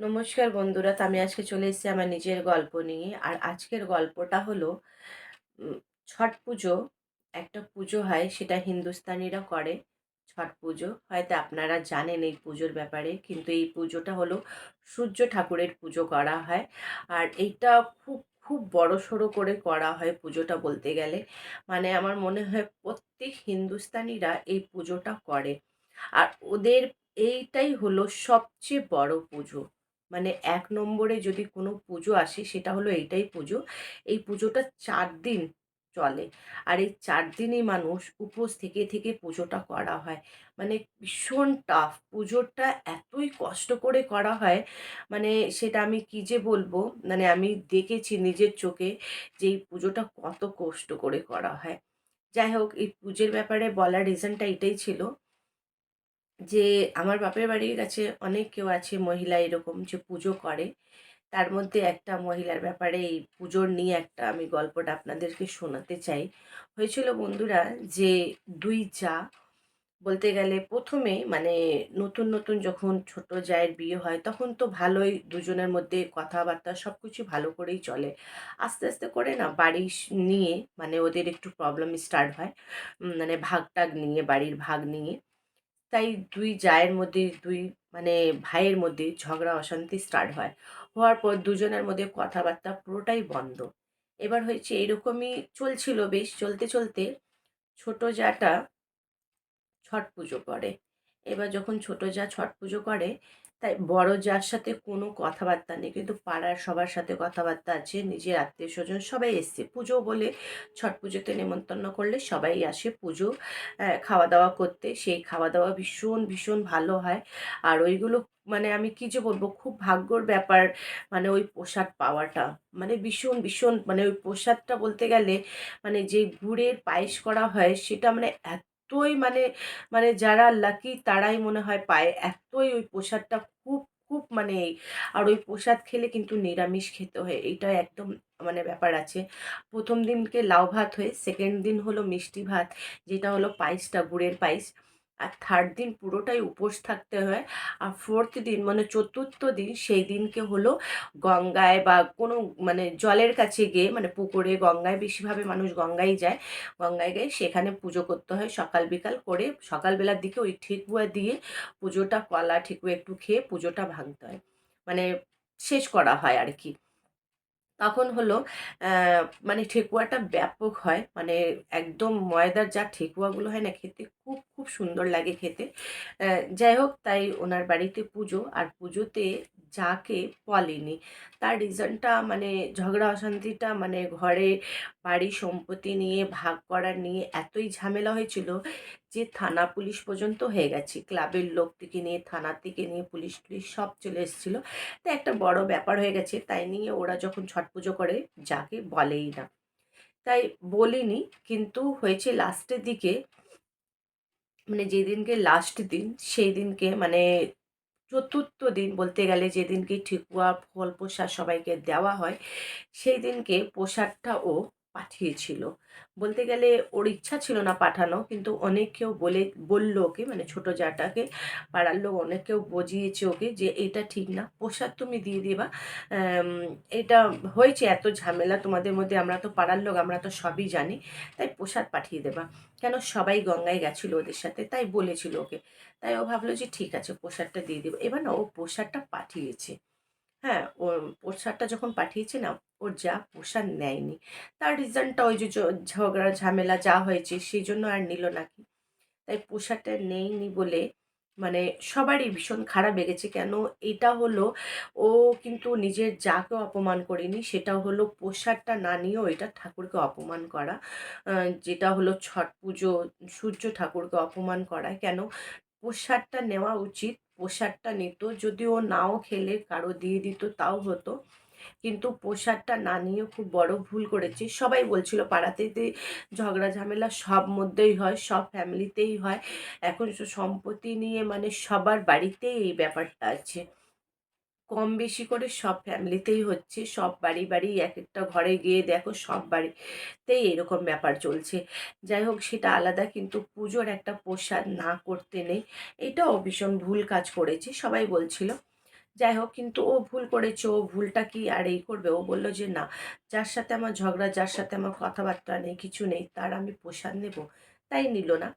নমস্কার বন্ধুরা আমি আজকে চলে এসেছি আমার নিজের গল্প নিয়ে। আর আজকের গল্পটা হলো ছট পুজো। একটা পুজো হয়, সেটা হিন্দুস্তানিরা করে ছট পুজো। হয়তো আপনারা জানেন এই পুজোর ব্যাপারে, কিন্তু এই পুজোটা হলো সূর্য ঠাকুরের পুজো করা হয়। আর এইটা খুব খুব বড় সড়ো করে করা হয় পুজোটা বলতে গেলে। মানে আমার মনে হয় প্রত্যেক হিন্দুস্তানিরা এই পুজোটা করে। আর ওদের এইটাই হলো সবচেয়ে বড় পুজো। মানে এক নম্বরে যদি কোনো পুজো আসে, সেটা হলো এইটাই পুজো। এই পুজোটা চার দিন চলে। আর এই চার দিনই মানুষ উপোস থেকে থেকে পুজোটা করা হয়। মানে ভীষণ টাফ পুজোটা এতই কষ্ট করে করা হয় মানে সেটা আমি কী যে বলব? মানে আমি দেখেছি নিজের চোখে যে এই পুজোটা কত কষ্ট করে করা হয়। যাই হোক, এই পুজোর ব্যাপারে বলার রিজনটা এটাই ছিল। যে আমার বাপের বাড়ির কাছে অনেক কেউ আছে মহিলা এরকম যে পুজো করে। তার মধ্যে একটা মহিলার ব্যাপারে এই পুজোর নিয়ে একটা আমি গল্পটা আপনাদেরকে শোনাতে চাই। হয়েছিল বন্ধুরা যে দুই যা বলতে গেলে প্রথমে মানে নতুন নতুন যখন ছোট জায়ের বিয়ে হয় তখন তো ভালোই দুজনের মধ্যে কথাবার্তা সব কিছু ভালো করেই চলে। আস্তে আস্তে করে না বাড়ি নিয়ে মানে ওদের একটু প্রবলেম স্টার্ট হয়। মানে ভাগ টাগ নিয়ে, বাড়ির ভাগ নিয়ে। তাই দুই জায়ের মধ্যে, দুই মানে ভাইয়ের মধ্যে ঝগড়া, অশান্তি স্টার্ট হয়। হওয়ার পর দুজনের মধ্যে কথাবার্তা পুরোটাই বন্ধ। এবার হয়েছে এরকমই চলছিল বেশ, চলতে চলতে ছোট জাটা ছট পুজো করে। এবার যখন ছোট যা ছট পুজো করে তাই বড় যার সাথে কোনো কথাবার্তা নেই, কিন্তু পাড়ার সবার সাথে কথাবার্তা আছে, নিজের আত্মীয় স্বজন সবাই এসছে। পুজো বলে ছট পুজোতে নেমন্তন্ন করলে সবাই আসে পুজো খাওয়া দাওয়া করতে। সেই খাওয়া দাওয়া ভীষণ ভীষণ ভালো হয়। আর ওইগুলো মানে আমি কি যে বলব, খুব ভাগ্যর ব্যাপার মানে ওই প্রসাদ পাওয়াটা। মানে ভীষণ ভীষণ মানে ওই প্রসাদটা বলতে গেলে মানে যে গুড়ের পায়েস করা হয়, সেটা মানে এতই মানে মানে যারা লাকি তারাই মনে হয় পায়। এতই ওই প্রসাদটা খুব খুব মানে আর ওই প্রসাদ খেলে কিন্তু নিরামিষ খেতে হয়। এইটা একদম মানে ব্যাপার আছে। প্রথম দিনকে লাউ ভাত হয়ে সেকেন্ড দিন হলো মিষ্টি ভাত, যেটা হলো পায়েসটা, গুড়ের পায়েস। আর থার্ড দিন পুরোটাই উপোস থাকতে হয়। আর ফোর্থ দিন মানে চতুর্থ দিন সেই দিনকে হলো গঙ্গায় বা কোনো মানে জলের কাছে গিয়ে মানে পুকুরে গঙ্গায় বেশিভাবে মানুষ গঙ্গায় যায়। গঙ্গায় গিয়ে সেখানে পুজো করতে হয় সকাল বিকাল করে সকালবেলার দিকে ওই ঠেকুয়া দিয়ে পুজোটা কলা ঠেকুয়া একটু খেয়ে পুজোটা ভাঙতে হয়। মানে শেষ করা হয় আর কি। তখন হলো মানে ঠেকুয়াটা ব্যাপক হয়। মানে একদম ময়দার যা ঠেকুয়াগুলো হয় না খেতে, খুব খুব সুন্দর লাগে খেতে। যাই হোক, তাই ওনার বাড়িতে পুজো। আর পুজোতে যাকে বলেনি। তার রিজনটা মানে ঝগড়া অশান্তিটা মানে ঘরে বাড়ি সম্পত্তি নিয়ে, ভাগ করা নিয়ে এতই ঝামেলা হয়েছিল যে থানা পুলিশ পর্যন্ত হয়ে গেছে। ক্লাবের লোক থেকে নিয়ে থানা থেকে নিয়ে পুলিশ টুলিশ সব চলে এসেছিল। তো একটা বড় ব্যাপার হয়ে গেছে। তাই নিয়ে ওরা যখন ছট পুজো করে, যাকে বলেই না। তাই বলিনি, কিন্তু হয়েছে লাস্টের দিকে মানে যেদিনকে লাস্ট দিন, সেই দিনকে মানে চতুর্থ দিন বলতে গেলে যেদিনকে ঠেকুয়া ফল প্রসাদ সবাইকে দেওয়া হয় সেই দিনকে প্রসাদটাও পাঠিয়েছিল। বলতে গেলে ওর ইচ্ছা ছিল না পাঠানো, কিন্তু অনেক কেউ বলে, বলল ওকে মানে ছোট জাটাকে, পাড়ার লোক অনেক কেউ বুঝিয়েছে ওকে যে এটা ঠিক না, প্রসাদ তুমি দিয়ে দিবা। এটা হয়েছে, এত ঝামেলা তোমাদের মধ্যে, আমরা তো পাড়ার লোক, আমরা তো সবই জানি, তাই প্রসাদ পাঠিয়ে দেবা। কেন? সবাই গঙ্গায় গেছিল ওদের সাথে, তাই বলেছিল ওকে। তাই ও ভাবলো যে ঠিক আছে, প্রসাদটা দিয়ে দেবো। এবার না ও প্রসাদটা পাঠিয়েছে। হ্যাঁ ও প্রসাদটা যখন পাঠিয়েছে না ওর যা প্রসাদ নেয়নি। তার রিজনটা ওই যে ঝগড়া, ঝামেলা যা হয়েছে সেই জন্য আর নিল নাকি তাই প্রসাদটা নেয়নি বলে মানে সবারই ভীষণ খারাপ লেগেছে। কেন? এটা হলো ও কিন্তু নিজের যাকে অপমান করেনি, সেটা হলো প্রসাদটা না নিয়েও এটা ঠাকুরকে অপমান করা। যেটা হলো ছট পুজো, সূর্য ঠাকুরকে অপমান করা। কেন? প্রসাদটা নেওয়া উচিত প্রসাদটা নিত। যদিও নাও খেলে কারও দিয়ে দিত, তাও হতো। কিন্তু প্রসাদটা না নিয়ে খুব বড় ভুল করেছি। সবাই বলছিল পাড়াতেই তো ঝগড়া ঝামেলা সব মধ্যেই হয়, সব ফ্যামিলিতেই হয়। এখন সম্পত্তি নিয়ে মানে সবার বাড়িতেই এই ব্যাপারটা আছে। কম বেশি করে সব ফ্যামিলিতেই হচ্ছে। সব বাড়ি বাড়ি এক একটা ঘরে গিয়ে দেখো সব বাড়িতেই এরকম ব্যাপার চলছে। যাই হোক, সেটা আলাদা কিন্তু পুজোর একটা প্রসাদ না করতে নেই। এটাও ভীষণ ভুল কাজ করেছে, সবাই বলছিল। যাই হোক, কিন্তু ও ভুল করেছে, ও ভুলটা কি আর এই করবে? ও বলল যে, না, যার সাথে আমার ঝগড়া, যার সাথে আমার কথাবার্তা নেই, কিছু নেই, তার আমি প্রসাদ নেব। তাই নিল না।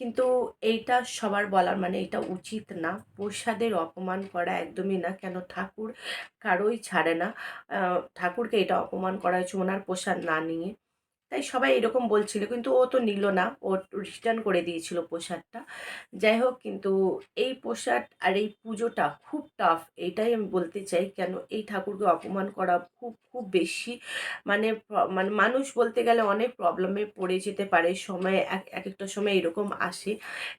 কিন্তু এইটা সবার বলার মানে এটা উচিত না। প্রসাদের অপমান করা একদমই না। কেন ঠাকুর কারোই ছাড়ে না। ঠাকুরকে এটা অপমান করা হয়েছে, ওনার প্রসাদ না নিয়ে। তাই সবাই এরকম বলছিল, কিন্তু ও তো নিল না। ও রিটার্ন করে দিয়েছিল প্রসাদটা। যাই হোক, কিন্তু এই প্রসাদ আর এই পুজোটা খুব টাফ এটাই আমি বলতে চাই, কেন এই ঠাকুরকে অপমান করা খুব খুব বেশি মানে মানে মানুষ বলতে গেলে অনেক প্রবলেমে পড়ে যেতে পারে। সময় এক একটা সময় এরকম আসে।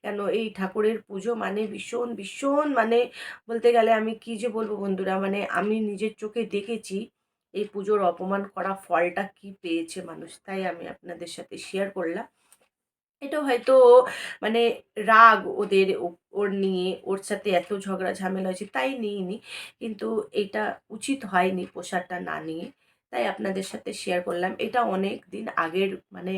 কেন এই ঠাকুরের পুজো মানে ভীষণ ভীষণ মানে বলতে গেলে আমি কি যে বলব বন্ধুরা মানে আমি নিজের চোখে দেখেছি এই পুজোর অপমান করা ফলটা কি পেয়েছে মানুষ? তাই আমি আপনাদের সাথে শেয়ার করলাম। এটা হয়তো মানে রাগ ওদের ওর নিয়ে, ওর সাথে এত ঝগড়া ঝামেলা হয়েছে তাই নিইনি। কিন্তু এটা উচিত হয়নি পোশাকটা না নিয়ে। তাই আপনাদের সাথে শেয়ার করলাম। এটা অনেক দিন আগের মানে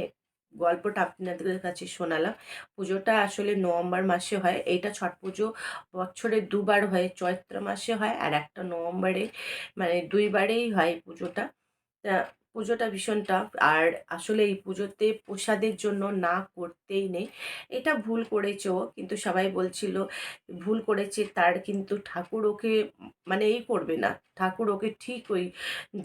গল্পটা আপনাদের কাছে শোনালাম। পুজোটা আসলে নভেম্বর মাসে হয়। এইটা ছট পুজো বছরে দুবার হয়, চৈত্র মাসে হয় আর একটা নভেম্বরে মানে দুইবারেই হয় পুজোটা। তা পুজোটা ভীষণ টাফ আর আসলে এই পুজোতে প্রসাদের জন্য না করতেই নেই। এটা ভুল করেছে, কিন্তু সবাই বলছিল ভুল করেছে, তার কিন্তু ঠাকুর ওকে মানে এই করবে না। ঠাকুর ওকে ঠিক ওই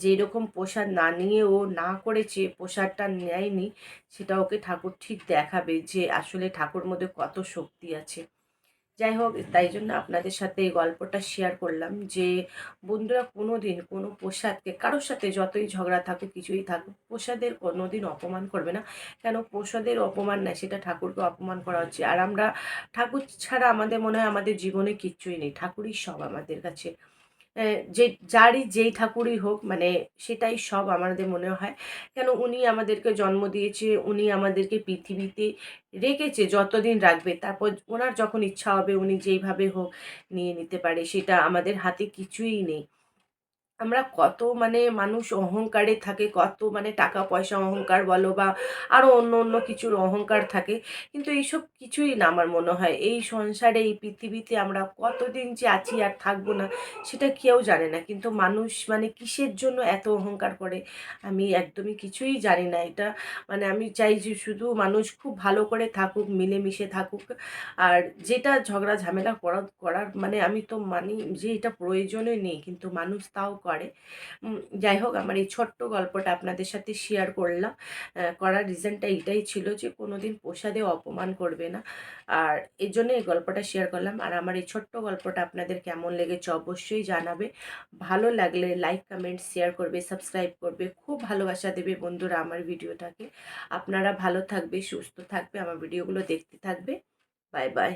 যেরকম প্রসাদ না নিয়ে ও না করেছে, প্রসাদটা নেয়নি, সেটা ওকে ঠাকুর ঠিক দেখাবে যে আসলে ঠাকুর মধ্যে কত শক্তি আছে। যাই হোক তাই জন্য আপনাদের সাথে এই গল্পটা শেয়ার করলাম যে, বন্ধুরা কোনো দিন কোনো প্রসাদকে, কারোর সাথে যতই ঝগড়া থাকুক, কিছুই থাকুক, প্রসাদের কোনো দিন অপমান করবে না। কেন? প্রসাদের অপমান না সেটা ঠাকুরকে অপমান করা হচ্ছে। আর আমরা, ঠাকুর ছাড়া আমাদের মনে হয় আমাদের জীবনে কিচ্ছুই নেই। ঠাকুরই সব আমাদের কাছে। যে, যারই যেই ঠাকুরই হোক মানে সেটাই সব আমাদের মনে হয়। কেন উনি আমাদেরকে জন্ম দিয়েছে, উনি আমাদেরকে পৃথিবীতে রেখেছে যতদিন রাখবে। তারপর ওনার যখন ইচ্ছা হবে, উনি যেইভাবে হোক নিয়ে নিতে পারে, সেটা আমাদের হাতে কিছুই নেই। আমরা কত মানে মানুষ অহংকারে থাকে, কত মানে টাকা পয়সা অহংকার বলো বা আরও অন্য অন্য কিছুর অহংকার থাকে। কিন্তু এইসব কিছুই না আমার মনে হয়। এই সংসারে, এই পৃথিবীতে আমরা কতদিন যে আছি আর থাকব না, সেটা কেউ জানে না। কিন্তু মানুষ মানে কিসের জন্য এত অহংকার করে? আমি একদমই কিছুই জানি না এটা। মানে আমি চাই যে শুধু মানুষ খুব ভালো করে থাকুক, মিলেমিশে থাকুক। আর যেটা ঝগড়া ঝামেলা করা করার মানে আমি তো মানি যে এটা প্রয়োজনই নেই। কিন্তু মানুষ তাও করে। উম, যাই হোক আমার এই ছোট্ট গল্পটা আপনাদের সাথে শেয়ার করলাম। করার রিজনটা এটাই ছিল যে কোনো দিন প্রসাদে অপমান করবে না। আর এর জন্য এই গল্পটা শেয়ার করলাম। আর আমার এই ছোট্ট গল্পটা আপনাদের কেমন লেগেছে অবশ্যই জানাবে। ভালো লাগলে লাইক কমেন্ট শেয়ার করবে সাবস্ক্রাইব করবে। খুব ভালোবাসা দেবে বন্ধুরা আমার ভিডিওটাকে। আপনারা ভালো থাকবে সুস্থ থাকবে আমার ভিডিওগুলো দেখতে থাকবে। Bye bye